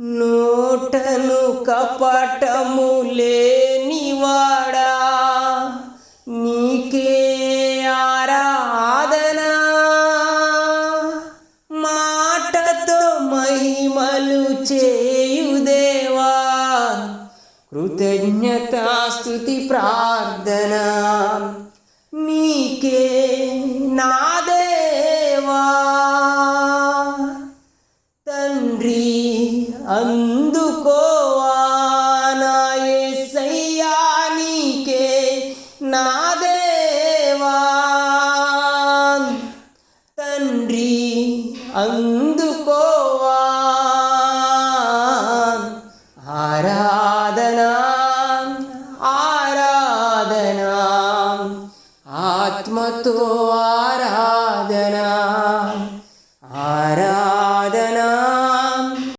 నోటను కపటము లేనివాడా? నీకే ఆరాధన. మాటతో మహిమలు చేయుదేవా? కృతజ్ఞతాస్తుతి ప్రార్థన. నీకే అందుకోవానాయసయ్యానికే నా దేవా. తండ్రి అందుకోవా. ఆరాధన ఆరాధన. ఆత్మతో ఆరాధన. ఆరా